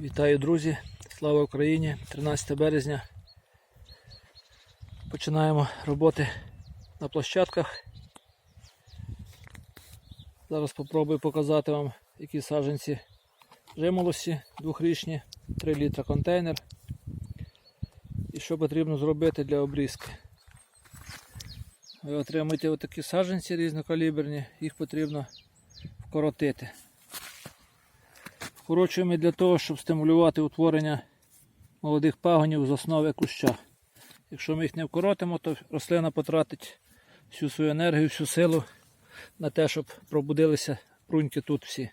Вітаю, друзі! Слава Україні! 13 березня. Починаємо роботи на площадках. Зараз спробую показати вам, які саджанці жимолості двохрічні, 3 літра контейнер. І що потрібно зробити для обрізки. Ви отримуєте отакі саджанці різнокаліберні, їх потрібно вкоротити. Вкорочуємо для того, щоб стимулювати утворення молодих пагонів з основи куща. Якщо ми їх не вкоротимо, то рослина потратить всю свою енергію, всю силу на те, щоб пробудилися пруньки тут всі.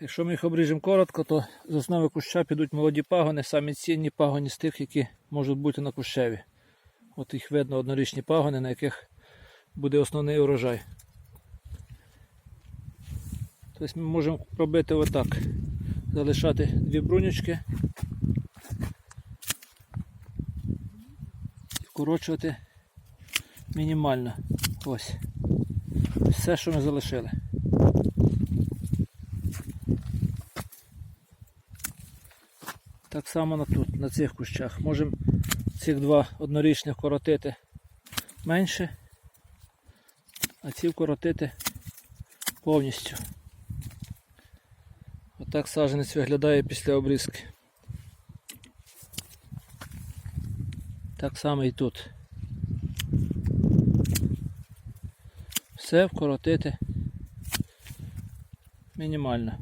Якщо ми їх обріжемо коротко, то з основи куща підуть молоді пагони, самі цінні пагони з тих, які можуть бути на кущеві. От їх видно однорічні пагони, на яких буде основний урожай. Тобто ми можемо робити отак. Залишати дві брунючки вкорочувати мінімально. Ось. Все, що ми залишили. Так само на тут, на цих кущах. Можемо цих два однорічних коротити менше, а ці вкоротити повністю. Отак саджанець виглядає після обрізки. Так само і тут. Все вкоротити мінімально.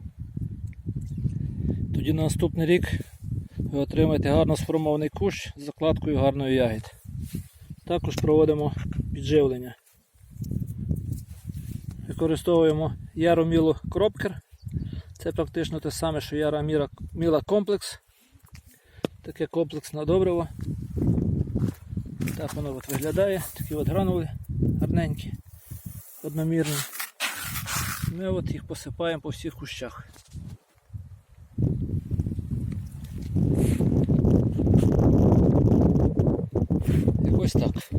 Тоді на наступний рік ви отримаєте гарно сформований кущ з закладкою гарної ягід. Також проводимо підживлення. Використовуємо яроміло кропкер. Це практично те саме, що Яра Міра, Міла комплекс. Таке комплексне добриво. Так воно от виглядає. Такі от гранули гарненькі, одномірні. Ми от їх посипаємо по всіх кущах. Якось так.